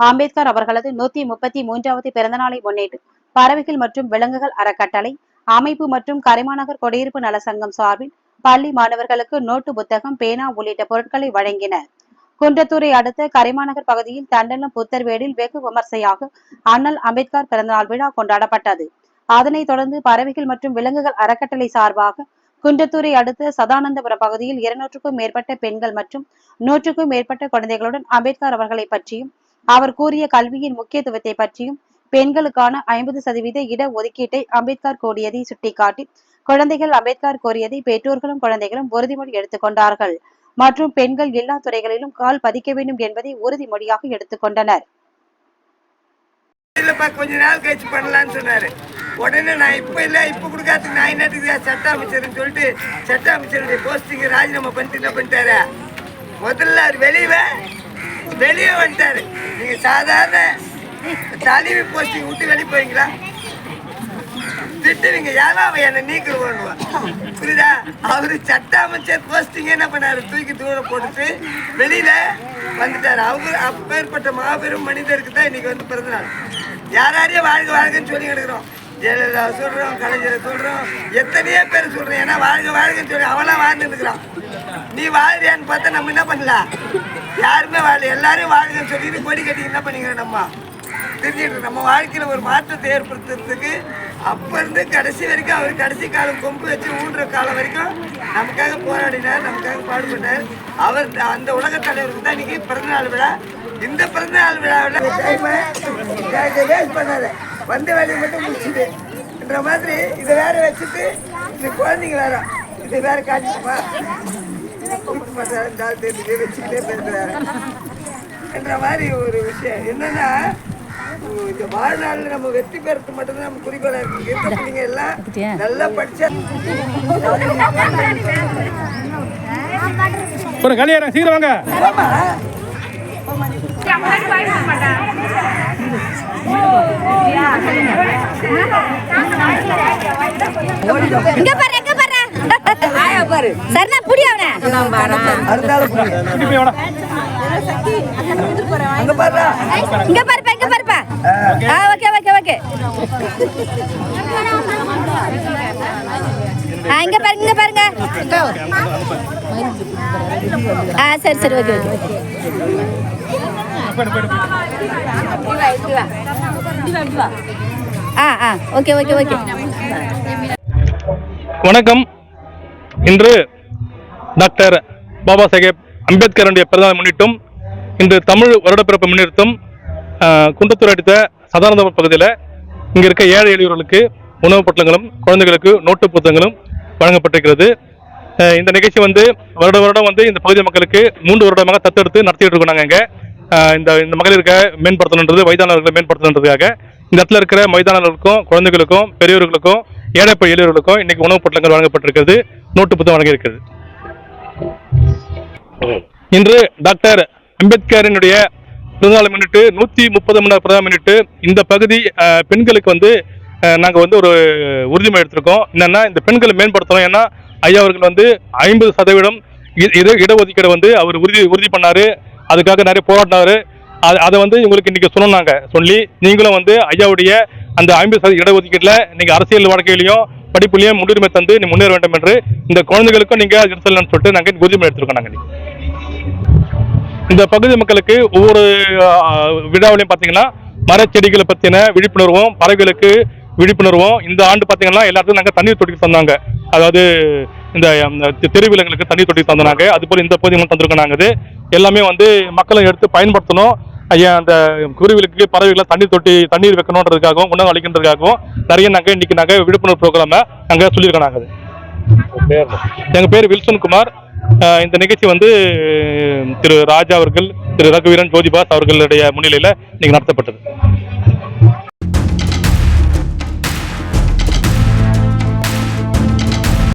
அம்பேத்கர் அவர்களது நூத்தி முப்பத்தி மூன்றாவது பிறந்தநாளை முன்னிட்டு பறவைகள் மற்றும் விலங்குகள் அறக்கட்டளை அமைப்பு மற்றும் கரைமாநகர் குடியிருப்பு நல சங்கம் சார்பில் பள்ளி மாணவர்களுக்கு நோட்டு புத்தகம் பேனா உள்ளிட்ட பொருட்களை வழங்கினர். குன்றத்தூரை அடுத்த கரைமாநகர் பகுதியில் தண்டலம் புத்தர்வேடில் வெகு விமர்சையாக அண்ணல் அம்பேத்கர் பிறந்தநாள் விழா கொண்டாடப்பட்டது. அதனைத் தொடர்ந்து பறவைகள் மற்றும் விலங்குகள் அறக்கட்டளை சார்பாக குன்றத்தூரை அடுத்த சதானந்தபுரம் பகுதியில் இருநூற்றுக்கும் மேற்பட்ட பெண்கள் மற்றும் நூற்றுக்கும் மேற்பட்ட குழந்தைகளுடன் அம்பேத்கர் அவர்களை பற்றியும் அவர் கூறிய கல்வியின் முக்கியத்துவத்தை பற்றியும் பெண்களுக்கான ஐம்பது சதவீத இட ஒதுக்கீட்டை அம்பேத்கர் கோரியதை சுட்டிக்காட்டி குழந்தைகள் அம்பேத்கர் கோரியதை பெற்றோர்களும் குழந்தைகளும் உறுதிமொழி எடுத்துக்கொண்டார்கள் மற்றும் பெண்கள் எல்லா துறைகளிலும் கால் பதிக்க வேண்டும் என்பதை உறுதிமொழியாக எடுத்துக்கொண்டனர் கொஞ்ச நாள் கழிச்சு பண்ணலாம்னு சொன்னாரு. உடனே நான் இப்ப இல்ல இப்ப கொடுக்காதுக்கு நான் என்னத்துக்கு சட்ட அமைச்சர்னு சொல்லிட்டு சட்ட அமைச்சருடைய போஸ்டிங்க ராஜினாமா பண்ணிட்டு என்ன பண்ணிட்டாரு? முதல்ல அவர் வெளியில வெளியே வந்துட்டாரு. நீங்க சாதாரண தலைவி போஸ்டிங் விட்டு வெளியே போவீங்களா திட்டுவீங்க. யாரும் அவன் என்ன நீக்க புரியுதா? அவரு சட்ட அமைச்சர் போஸ்டிங் என்ன பண்ணாரு? தூக்கி தூரம் போட்டுட்டு வெளியில வந்துட்டாரு. அவங்க அப்பேற்பட்ட மாபெரும் மனிதருக்கு தான் இன்னைக்கு வந்து பிறந்த யார் யாரையும் வாழ்க வாழ்கன்னு சொல்லி கிடக்குறோம். ஜெயலலிதா சொல்றோம் கலைஞரை சொல்றோம். எத்தனையோ பேர் சொல்றோம். ஏன்னா வாழ்க வாழ்கன்னு சொல்லி அவெல்லாம் வாழ்ந்துட்டு இருக்கிறான். நீ வாழ்றியான்னு பார்த்தா நம்ம என்ன பண்ணலாம்? யாருமே வாழ எல்லாரையும் வாழ்கன்னு சொல்லிட்டு கொடி கட்டி என்ன பண்ணிக்கிறேன் நம்ம? தெரிஞ்சுட்டு நம்ம வாழ்க்கையில் ஒரு மாற்றத்தை ஏற்படுத்துறதுக்கு அப்போருந்து கடைசி வரைக்கும் அவர் கடைசி காலம் கொம்பு வச்சு ஊன்ற காலம் வரைக்கும் நமக்காக போராடினார் நமக்காக பாடுபட்டார். அவர் அந்த உலக தலைவருக்கு தான் இன்னைக்கு பிறந்தநாள் விழா. இந்த பிறந்தநாள் விழாவில் வேஸ்ட் பண்ணாத. வந்த வேலையை மட்டும் முடிச்சுட்டுன்ற மாதிரி இதை வேற வச்சுட்டு இந்த குழந்தைங்க வேற இதை வேற காட்டிட்டுமா கூப்பிட்டு வச்சுக்கிட்டே பேசுறாரு என்ற மாதிரி ஒரு விஷயம் என்னன்னா இந்த வாழ்நாள் நம்ம வெற்றி பெறது மட்டும்தான் நம்ம குறிக்கோளா இருக்கு இருக்க பிள்ளைங்க எல்லாம் நல்லா படிச்சா கல்யாணம் சீக்கிரம் வாங்க ஆமா. இங்க பாரு. பாரு பாரு சரணா புடி அவன. அதனால புரியுது. இப்படி போய் வாடா. அங்க பாருடா. இங்க பாருப்பா இங்க பாருப்பா ஆ ஓகே ஓகே ஓகே. ஆ இங்க பாருங்க இங்க பாருங்க. ஆ சரி சரி ஓகே ஓகே. போயிடு, போயிடு, போயிடு. ஆ ஆ ஓகே ஓகே ஓகே. வணக்கம். இன்று டாக்டர் பாபா சாஹேப் அம்பேத்கருடைய பிறந்தநாள் முன்னிட்டும் இன்று தமிழ் வருடப்பிறப்பு முன்னிறுத்தும் ஆஹ், குன்றத்தூர் அடுத்த சதானந்தபுரம் பகுதியில் இங்கே இருக்க ஏழை எளியவர்களுக்கு உணவுப் பொட்டலங்களும் குழந்தைகளுக்கு நோட்டு புத்தகங்களும் வழங்கப்பட்டிருக்கிறது. இந்த நிகழ்ச்சி வந்து வருட வருடம் வந்து இந்த பகுதி மக்களுக்கு மூன்று வருடமாக தத்தெடுத்து நடத்திட்டு இருக்கோம் நாங்கள் இங்கே இந்த இந்த மகளிருக்கு மேம்படுத்தணுன்றது வயதானவர்களை மேம்படுத்தணுன்றதுக்காக இந்த இடத்துல இருக்கிற மைதானவர்களுக்கும் குழந்தைகளுக்கும் பெரியவர்களுக்கும் ஏழை எளியவர்களுக்கும் இன்னைக்கு உணவுப் பொட்டலங்கள் வழங்கப்பட்டிருக்கிறது. நோட்டு புத்தகம் வழங்கியிருக்கிறது. இன்று டாக்டர் அம்பேத்கரினுடைய பிறந்தநாள் முன்னிட்டு நூற்றி முப்பது மணி நேரம் பிறந்தநாள் முன்னிட்டு இந்த பகுதி பெண்களுக்கு வந்து நாங்கள் வந்து ஒரு உறுதிமொழி எடுத்திருக்கோம். என்னன்னா இந்த பெண்களை மேம்படுத்தணும். ஏன்னா ஐயா அவர்கள் வந்து ஐம்பது சதவீதம் இ- இட இடஒதுக்கீடு வந்து அவர் உறுதி உறுதி பண்ணாரு. அதுக்காக நிறைய போராடினார். அது அதை வந்து உங்களுக்கு இன்றைக்கி சொன்னோம் நாங்கள் சொல்லி நீங்களும் வந்து ஐயாவுடைய அந்த ஐம்பது சதவீத இடஒதுக்கீட்டில் நீங்கள் அரசியல் வாழ்க்கையிலையும் படிப்புலையும் முன்னுரிமை தந்து நீ முன்னேற வேண்டும் என்று இந்த குழந்தைகளுக்கும் நீங்கள் எடுத்துலன்னு சொல்லிட்டு நாங்கள் உறுதிமொழி எடுத்திருக்கோம் நாங்கள் இந்த பகுதி மக்களுக்கு ஒவ்வொரு விழாவிலையும் பார்த்தீங்கன்னா மரச்செடிகளை பற்றின விழிப்புணர்வும் பறவைகளுக்கு விழிப்புணர்வும் இந்த ஆண்டு பார்த்தீங்கன்னா எல்லாத்துக்கும் நாங்கள் தண்ணீர் தொட்டி தந்தாங்க. அதாவது இந்த ம், தெருவிலங்களுக்கு தண்ணீர் தொட்டி தந்தாங்க. அதுபோல் இந்த பகுதிகளும் தந்திருக்கோம் நாங்கள் இது. எல்லாமே வந்து மக்களை எடுத்து பயன்படுத்தணும். ஐயா அந்த குருவிகளுக்கு பறவைகளை தண்ணீர் தொட்டி தண்ணீர் வைக்கணுன்றதுக்காகவும் உணவு அளிக்கின்றதுக்காகவும் நிறைய நாங்கள் இன்னைக்கு நாங்கள் விழிப்புணர்வு ப்ரோக்ராமை நாங்கள் சொல்லியிருக்கோம் நாங்கள் எங்கள் பேர் வில்சன் குமார். இந்த நிகழ்ச்சி வந்து திரு ராஜா அவர்கள் திரு ரகுவீரன் ஜோதிபாஸ் அவர்களுடைய முன்னிலையில் இன்னைக்கு நடத்தப்பட்டது.